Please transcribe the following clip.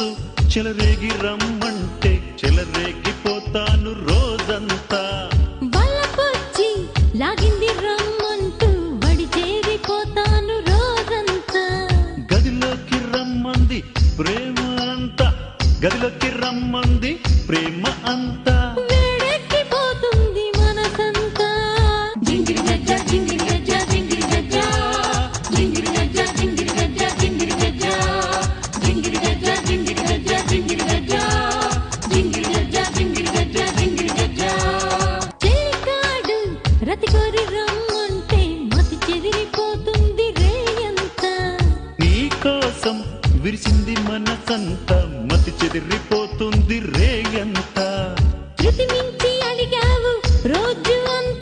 చెలరేగి రమ్మంటే చెలరేగిపోతాను రోజంతా. వల్లపొచ్చి లాగింది రమ్మంటూ వడి చేరిపోతాను రోజంతా. గదిలోకి రమ్మంది ప్రేమ అంతా. గదిలోకి రమ్మంది ప్రేమ అంతా. వేడెక్కిపోతుంది మనసంతా. జింగిరి గజ్జ జింగిరి గజ్జ జింగిరి గజ్జ జింగిరి గజ్జ జింగిరి గజ్జ జింగిరి గజ్జ జింగిరి గజ్జ రతికోరి రమ్మంటే మతి చెదిరిపోతుంది రేయంత. నీకోసం విరిచింది మనసంతా మతి చెదిరిపోతుంది రేయంతా.